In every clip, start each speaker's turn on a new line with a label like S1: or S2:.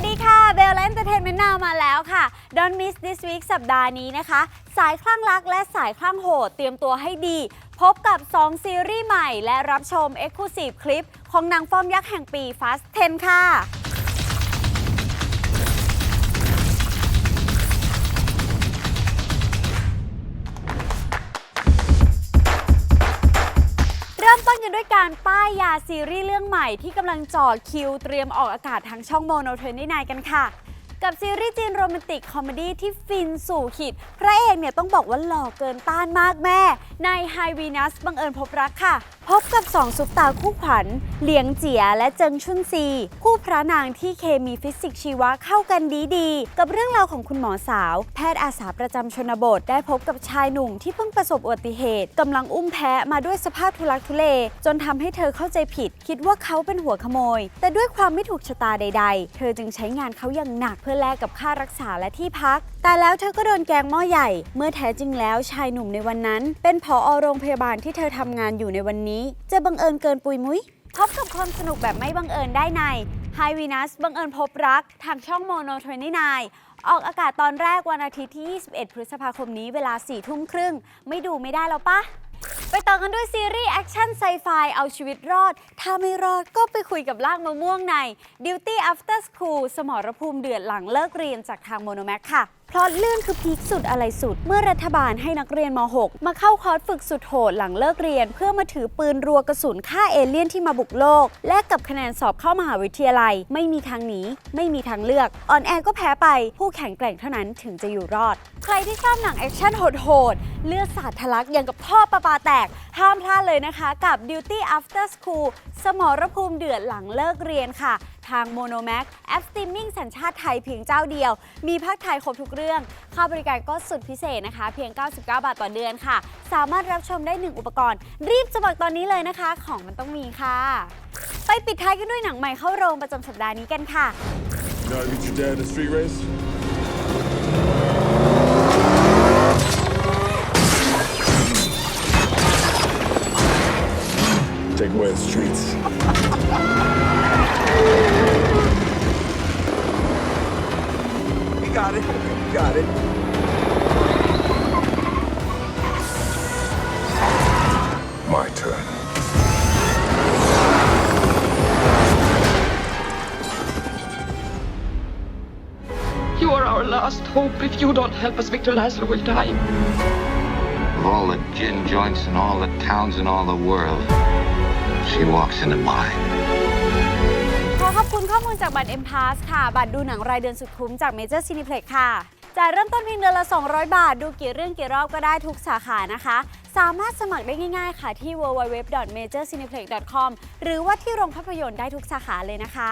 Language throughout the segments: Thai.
S1: วัสดีค่ะ เบลและ Entertainment Now มาแล้วค่ะ Don't miss this week สัปดาห์นี้นะคะ สายคลั่งรักและสายคลั่งโหด เตรียมตัวให้ดี พบกับ 2 ซีรีส์ใหม่ และรับชม Exclusive คลิป ของนางฟอร์มยักษ์แห่งปี Fast 10 ค่ะ กันด้วยการป้ายยาซีรีส์เรื่องใหม่ที่กำลังจอดคิวเตรียมออกอากาศทางช่องโมโนเทรนนี่นกันค่ะ กับซีรีส์จีนโรแมนติกคอมเมดี้ที่ฟินสู่ขีด พระเอกเนี่ยต้องบอกว่าหล่อเกินต้านมากแม่ ในไฮวีนัสบังเอิญพบรักค่ะ พบกับ2ซุปตาคู่ขวัญ เหลียงเจียและเจิงชุนซี คู่พระนางที่เคมีฟิสิกส์ชีวะเข้ากันดีดีๆกับเรื่องราวของคุณหมอสาว แพทย์อาสาประจำชนบท ได้พบกับชายหนุ่มที่เพิ่งประสบอุบัติเหตุกำลังอุ้มแพะมาด้วยสภาพทุลักทุเล จนทำให้เธอเข้าใจผิด คิดว่าเขาเป็นหัวขโมย แต่ด้วยความไม่ถูกชะตาใด ๆ เธอจึงใช้งานเขาอย่างหนักเพื่อแลกกับค่ารักษาและที่พัก แต่แล้วเธอก็โดนแกงหม้อใหญ่ เมื่อแท้จริงแล้วชายหนุ่มในวันนั้น เป็นผอโรงพยาบาลที่เธอทำงานอยู่ในวันนี้ จะบังเอิญเกินปุยมุ้ยพบกับความสนุกแบบไม่บังเอิญได้ใน Hi Venus บังเอิญพบรัก ทางช่องโมโน29 ออกอากาศตอนแรกวันอาทิตย์ที่ 21 พฤษภาคมนี้เวลา 4 ทุ่มครึ่ง ไม่ดูไม่ได้แล้วปะ ไปต่อกันด้วยซีรีส์แอคชั่นไซไฟเอาชีวิตรอด ถ้าไม่รอดก็ไปคุยกับลากมะม่วงใน Duty After School สมรภูมิเดือดหลังเลิกเรียนจากทางโมโนแม็กค่ะพลอตเรื่องคือพีคสุดอะไรสุด เมื่อรัฐบาลให้นักเรียนม .6 มาเข้าคอร์สฝึกสุดโหดหลังเลิกเรียน เพื่อมาถือปืนรัวกระสุนฆ่าเอเลี่ยนที่มาบุกโลก และกับคะแนนสอบเข้ามหาวิทยาลัย ไม่มีทางหนีไม่มีทางเลือกออนแอร์ก็แพ้ไป ผู้แข็งแกร่งเท่านั้นถึงจะอยู่รอด ใครที่ชอบหนังแอคชั่นโหดๆเลือดสาดทะลักอย่างกับท่อประปาแตก ห้ามพลาดเลยนะคะกับ Duty After School สมรภูมิเดือดหลังเลิกเรียนค่ะ ทาง Monomax แอปสตรีมมิ่งสัญชาติไทยเพียงเจ้าเดียว มีภาคไทยครบทุกเรื่อง ค่าบริการก็สุดพิเศษนะคะ เพียง 99 บาทต่อเดือนค่ะ สามารถรับชมได้ 1 อุปกรณ์ รีบสมัครตอนนี้เลยนะคะ ของมันต้องมีค่ะ ไปปิดท้ายกันด้วยหนังใหม่เข้าโรงประจำสัปดาห์นี้กันค่ะ
S2: You know how to meet your dad in a street race? Take away the streets.
S3: You got it. You got it.
S2: My turn.
S4: You are our last hope. If you don't help us, Victor Laszlo will die.
S5: Of all the gin joints in all the towns in all the world, she walks into mine.
S1: ขอขอบคุณข้อมูลจากบัตร M Pass ค่ะ บัตรดูหนังรายเดือนสุดคุ้มจาก Major Cineplex ค่ะจ่ายเริ่มต้นเพียงเดือนละ 200 บาท ดูกี่เรื่องกี่รอบก็ได้ทุกสาขานะคะ สามารถสมัครได้ง่ายๆ ค่ะที่ www.majorcineplex.com หรือว่าที่โรงภาพยนตร์ได้ทุกสาขาเลยนะคะ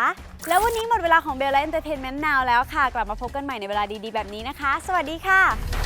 S1: แล้ววันนี้หมดเวลาของเบลและ Entertainment Now แล้วค่ะ กลับมาพบกันใหม่ในเวลาดีๆ แบบนี้นะคะ สวัสดีค่ะ